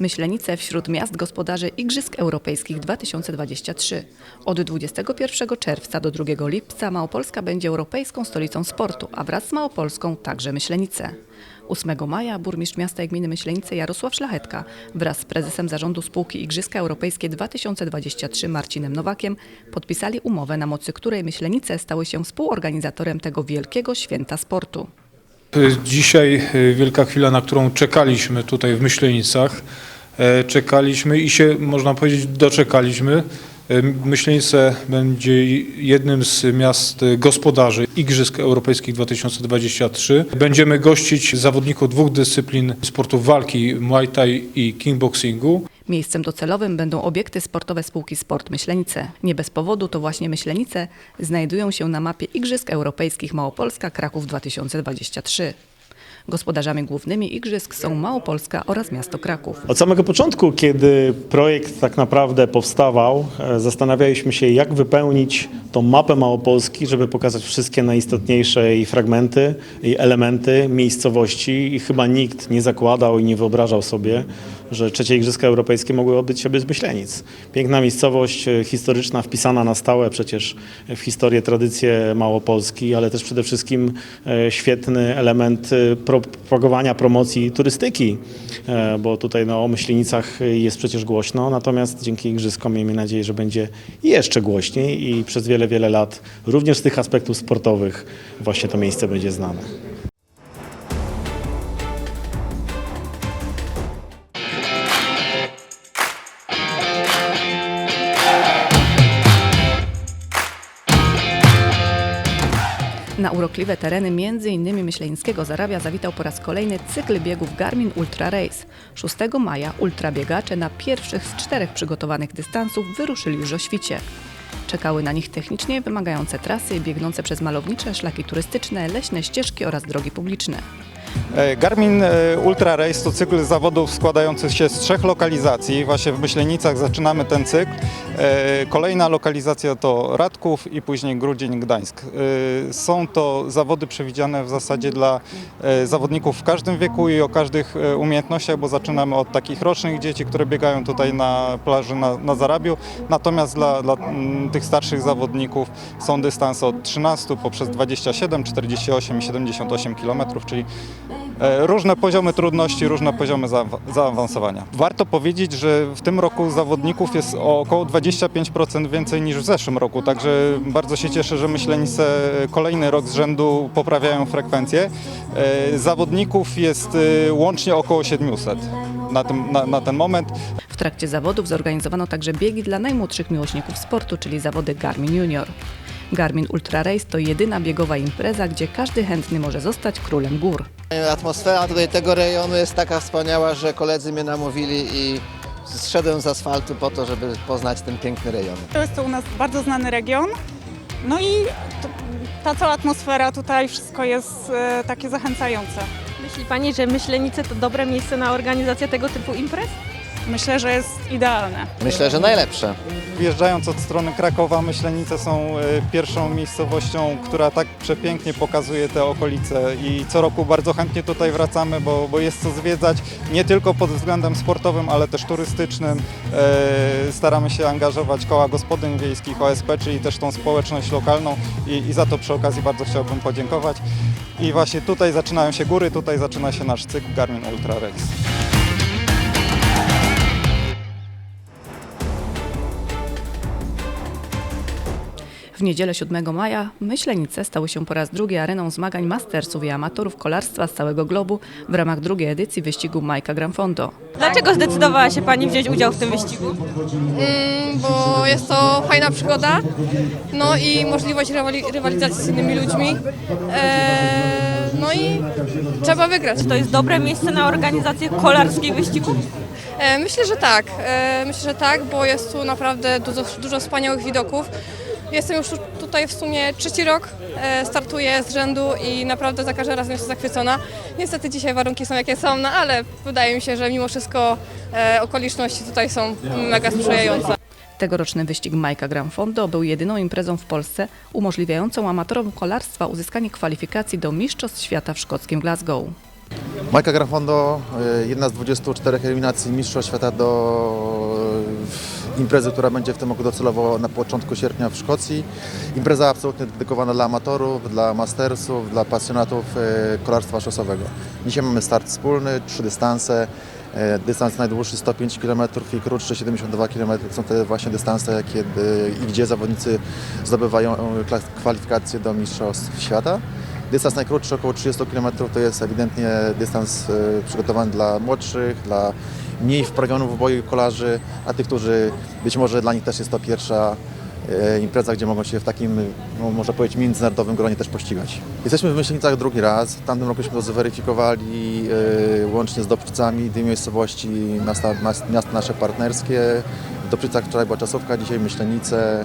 Myślenice wśród miast gospodarzy Igrzysk Europejskich 2023. Od 21 czerwca do 2 lipca Małopolska będzie europejską stolicą sportu, a wraz z Małopolską także Myślenice. 8 maja burmistrz miasta i gminy Myślenice Jarosław Szlachetka wraz z prezesem zarządu spółki Igrzyska Europejskie 2023 Marcinem Nowakiem podpisali umowę, na mocy której Myślenice stały się współorganizatorem tego wielkiego święta sportu. Dzisiaj e, wielka chwila, na którą czekaliśmy tutaj w Myślenicach. E, Czekaliśmy i się, można powiedzieć, doczekaliśmy. E, Myślenice będzie jednym z miast gospodarzy Igrzysk Europejskich 2023. Będziemy gościć zawodników dwóch dyscyplin sportów walki Muay Thai i kickboxingu. Miejscem docelowym będą obiekty sportowe spółki Sport Myślenice. Nie bez powodu to właśnie Myślenice znajdują się na mapie Igrzysk Europejskich Małopolska Kraków 2023. Gospodarzami głównymi igrzysk są Małopolska oraz miasto Kraków. Od samego początku, kiedy projekt tak naprawdę powstawał, e, zastanawialiśmy się, jak wypełnić tą mapę Małopolski, żeby pokazać wszystkie najistotniejsze jej fragmenty i elementy miejscowości i chyba nikt nie zakładał i nie wyobrażał sobie, że trzecie Igrzyska Europejskie mogły odbyć się bez Myślenic. Piękna miejscowość, e, historyczna, wpisana na stałe przecież w historię, tradycję Małopolski, ale też przede wszystkim e, świetny element e, propagowania, promocji turystyki, bo tutaj no, o Myślenicach jest przecież głośno, natomiast dzięki Igrzyskom miejmy nadzieję, że będzie jeszcze głośniej i przez wiele, wiele lat również z tych aspektów sportowych właśnie to miejsce będzie znane. Na urokliwe tereny m.in. Myślenickiego Zarabia zawitał po raz kolejny cykl biegów Garmin Ultra Race. 6 maja ultrabiegacze na pierwszych z czterech przygotowanych dystansów wyruszyli już o świcie. Czekały na nich technicznie wymagające trasy biegnące przez malownicze szlaki turystyczne, leśne ścieżki oraz drogi publiczne. E, Garmin e, Ultra Race to cykl zawodów składający się z trzech lokalizacji. Właśnie w Myślenicach zaczynamy ten cykl. E, Kolejna lokalizacja to Radków i później Grudzień, Gdańsk. Są to zawody przewidziane w zasadzie dla zawodników w każdym wieku i o każdych umiejętnościach, bo zaczynamy od takich rocznych dzieci, które biegają tutaj na plaży na, na Zarabiu. Natomiast dla, dla mm, tych starszych zawodników są dystanse od 13 poprzez 27, 48 i 78 km, czyli Różne poziomy trudności, różne poziomy zaawa- zaawansowania. Warto powiedzieć, że w tym roku zawodników jest o około 25% więcej niż w zeszłym roku, także bardzo się cieszę, że Myślenice kolejny rok z rzędu poprawiają frekwencję. E, Zawodników jest e, łącznie około 700 na, tym, na, na ten moment. W trakcie zawodów zorganizowano także biegi dla najmłodszych miłośników sportu, czyli zawody Garmin Junior. Garmin Ultra Race to jedyna biegowa impreza, gdzie każdy chętny może zostać królem gór. Atmosfera tutaj tego rejonu jest taka wspaniała, że koledzy mnie namówili i zszedłem z asfaltu po to, żeby poznać ten piękny rejon. To jest to u nas bardzo znany region. No i to, ta cała atmosfera tutaj, wszystko jest e, takie zachęcające. Myśli Pani, że Myślenice to dobre miejsce na organizację tego typu imprez? Myślę, że jest idealne. Myślę, że najlepsze. Wjeżdżając od strony Krakowa, Myślenice są e, pierwszą miejscowością, która tak przepięknie pokazuje te okolice i co roku bardzo chętnie tutaj wracamy, bo, bo jest co zwiedzać, nie tylko pod względem sportowym, ale też turystycznym. E, Staramy się angażować koła gospodyń wiejskich, OSP, czyli też tą społeczność lokalną i, i za to przy okazji bardzo chciałbym podziękować. I właśnie tutaj zaczynają się góry, tutaj zaczyna się nasz cykl Garmin Ultra Race. W niedzielę 7 maja Myślenice stały się po raz drugi areną zmagań mastersów i amatorów kolarstwa z całego globu w ramach drugiej edycji wyścigu Majka Granfondo. Dlaczego zdecydowała się Pani wziąć udział w tym wyścigu? Mm, bo jest to fajna przygoda, no i możliwość rywali- rywalizacji z innymi ludźmi. Eee, no i trzeba wygrać. To jest dobre miejsce na organizację kolarskich wyścigów? E, myślę, że tak. E, myślę, że tak, bo jest tu naprawdę dużo, dużo wspaniałych widoków. Jestem już tu- tutaj w sumie trzeci rok, e, startuję z rzędu i naprawdę za każdym razem jestem zachwycona. Niestety dzisiaj warunki są jakie są, no ale wydaje mi się, że mimo wszystko okoliczności tutaj są mega sprzyjające. Tegoroczny wyścig Majka Granfondo był jedyną imprezą w Polsce umożliwiającą amatorom kolarstwa uzyskanie kwalifikacji do Mistrzostw Świata w szkockim Glasgow. Majka Grafondo, y, jedna z 24 eliminacji Mistrzostw Świata do y, imprezy, która będzie w tym roku docelowo na początku sierpnia w Szkocji. Impreza absolutnie dedykowana dla amatorów, dla mastersów, dla pasjonatów y, kolarstwa szosowego. Dzisiaj mamy start wspólny, trzy dystanse. Dystans najdłuższy 105 km i krótszy 72 km. Są te właśnie dystanse, kiedy i gdzie zawodnicy zdobywają kwalifikacje do Mistrzostw Świata. Dystans najkrótszy, około 30 km, to jest ewidentnie dystans e, przygotowany dla młodszych, dla mniej wprawionych w boju kolarzy, a tych, którzy być może dla nich też jest to pierwsza e, impreza, gdzie mogą się w takim, no, można powiedzieć, międzynarodowym gronie też pościgać. Jesteśmy w Myślenicach drugi raz. W tamtym roku to zweryfikowali e, łącznie z Dobczycami, dwie miejscowości, miasta, miasta nasze partnerskie. W Dobczycach wczoraj była czasówka, dzisiaj Myślenice.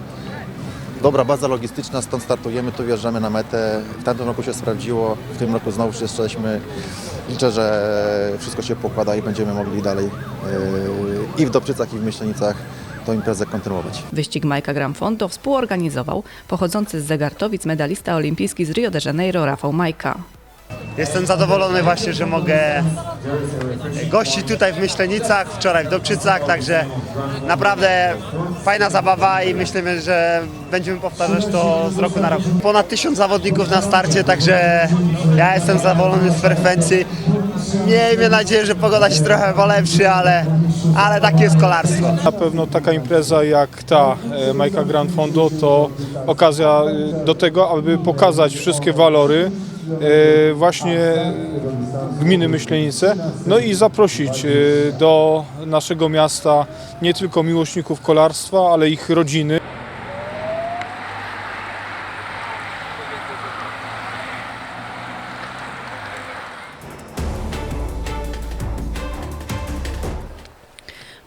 Dobra baza logistyczna, stąd startujemy, tu wjeżdżamy na metę. W tamtym roku się sprawdziło, w tym roku znowu jesteśmy. Liczę, że wszystko się pokłada i będziemy mogli dalej yy, i w Dobczycach, i w Myślenicach tą imprezę kontynuować. Wyścig Majka Gramfondo współorganizował pochodzący z Zegartowic medalista olimpijski z Rio de Janeiro Rafał Majka. Jestem zadowolony właśnie, że mogę gościć tutaj w Myślenicach, wczoraj w Dobczycach, także naprawdę fajna zabawa i myślimy, że będziemy powtarzać to z roku na rok. Ponad tysiąc zawodników na starcie, także ja jestem zadowolony z frekwencji. Miejmy nadzieję, że pogoda się trochę polepszy, ale, ale takie jest kolarstwo. Na pewno taka impreza jak ta e, Majka Grand Fondo to okazja e, do tego, aby pokazać wszystkie walory właśnie gminy Myślenice, no i zaprosić e, do naszego miasta nie tylko miłośników kolarstwa, ale ich rodziny.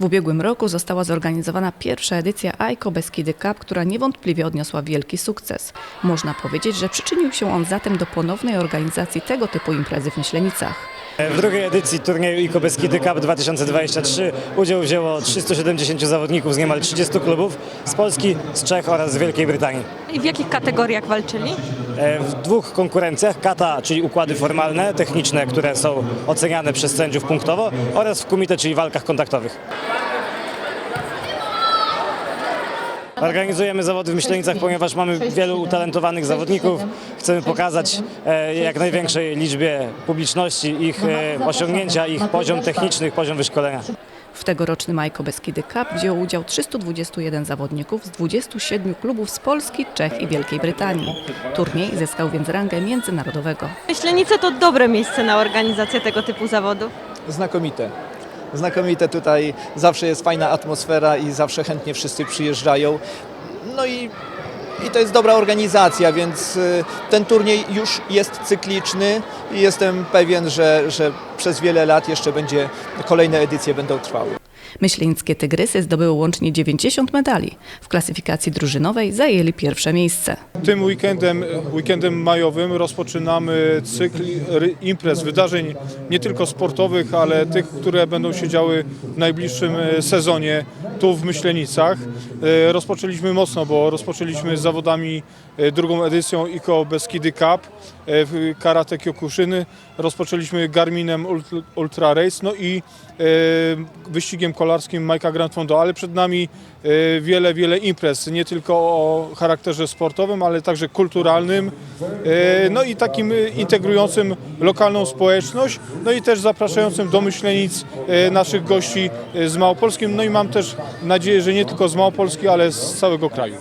W ubiegłym roku została zorganizowana pierwsza edycja AIKO Beskidy Cup, która niewątpliwie odniosła wielki sukces. Można powiedzieć, że przyczynił się on zatem do ponownej organizacji tego typu imprezy w Myślenicach. W drugiej edycji turnieju ICO Beskidy Cup 2023 udział wzięło 370 zawodników z niemal 30 klubów z Polski, z Czech oraz z Wielkiej Brytanii. I w jakich kategoriach walczyli? E, W dwóch konkurencjach, kata, czyli układy formalne, techniczne, które są oceniane przez sędziów punktowo oraz w kumite, czyli walkach kontaktowych. Organizujemy zawody w Myślenicach, ponieważ mamy wielu utalentowanych zawodników. Chcemy pokazać e, jak największej liczbie publiczności ich e, osiągnięcia, ich poziom techniczny, ich poziom wyszkolenia. W tegorocznym AIKO Beskidy Cup wzięło udział 321 zawodników z 27 klubów z Polski, Czech i Wielkiej Brytanii. Turniej zyskał więc rangę międzynarodowego. Myślenice to dobre miejsce na organizację tego typu zawodów. Znakomite. Znakomite tutaj, zawsze jest fajna atmosfera i zawsze chętnie wszyscy przyjeżdżają. No i, i to jest dobra organizacja, więc y, ten turniej już jest cykliczny i jestem pewien, że, że przez wiele lat jeszcze będzie, kolejne edycje będą trwały. Myślenickie Tygrysy zdobyły łącznie 90 medali. W klasyfikacji drużynowej zajęli pierwsze miejsce. Tym weekendem, weekendem majowym rozpoczynamy cykl imprez, wydarzeń nie tylko sportowych, ale tych, które będą się działy w najbliższym e, sezonie tu w Myślenicach. E, Rozpoczęliśmy mocno, bo rozpoczęliśmy z zawodami drugą edycją ICO Beskidy Cup e, karate Kyokuszyny. Rozpoczęliśmy Garminem Ult- Ultra Race, no i e, wyścigiem kolarskim Majka Grand Fondo, ale przed nami e, wiele, wiele imprez, nie tylko o charakterze sportowym, ale także kulturalnym, e, no i takim e, integrującym lokalną społeczność, no i też zapraszającym do Myślenic e, naszych gości e, z Małopolskim, no i mam też nadzieję, że nie tylko z Małopolski, ale z całego kraju.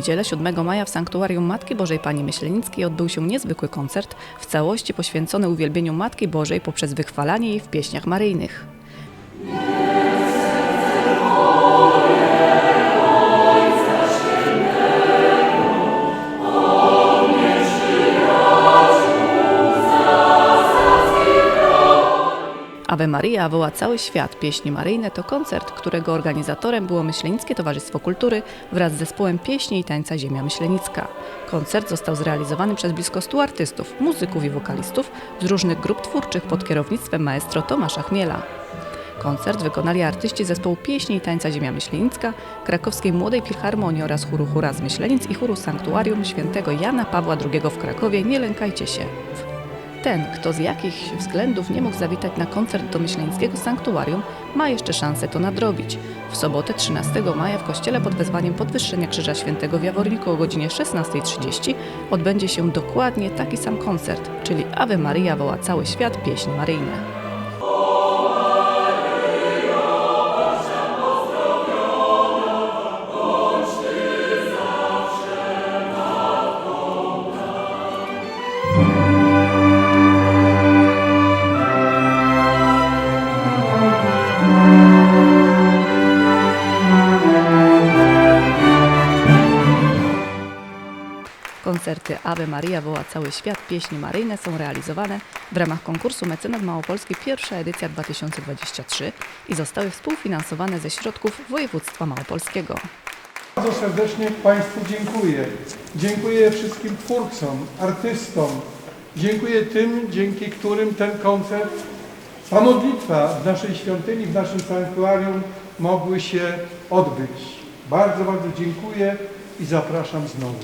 Niedzielę 7 maja w Sanktuarium Matki Bożej Pani Myślenickiej odbył się niezwykły koncert, w całości poświęcony uwielbieniu Matki Bożej poprzez wychwalanie jej w pieśniach maryjnych. Ave Maria woła cały świat. Pieśni maryjne to koncert, którego organizatorem było Myślenickie Towarzystwo Kultury wraz z zespołem pieśni i tańca Ziemia Myślenicka. Koncert został zrealizowany przez blisko 100 artystów, muzyków i wokalistów z różnych grup twórczych pod kierownictwem maestro Tomasza Chmiela. Koncert wykonali artyści zespołu pieśni i tańca Ziemia Myślenicka, krakowskiej Młodej Filharmonii oraz chóru Hura z Myślenic i chóru Sanktuarium Świętego Jana Pawła II w Krakowie Nie lękajcie się. Ten, kto z jakichś względów nie mógł zawitać na koncert do Myślenickiego Sanktuarium, ma jeszcze szansę to nadrobić. W sobotę 13 maja w kościele pod wezwaniem Podwyższenia Krzyża Świętego w Jaworniku o godzinie 16.30 odbędzie się dokładnie taki sam koncert, czyli Ave Maria woła cały świat pieśni maryjne. Ave Maria woła cały świat, pieśni maryjne są realizowane w ramach konkursu Mecenat Małopolski pierwsza edycja 2023 i zostały współfinansowane ze środków województwa małopolskiego. Bardzo serdecznie Państwu dziękuję. Dziękuję wszystkim twórcom, artystom. Dziękuję tym, dzięki którym ten koncert, ta modlitwa w naszej świątyni, w naszym sanktuarium mogły się odbyć. Bardzo, bardzo dziękuję i zapraszam znowu.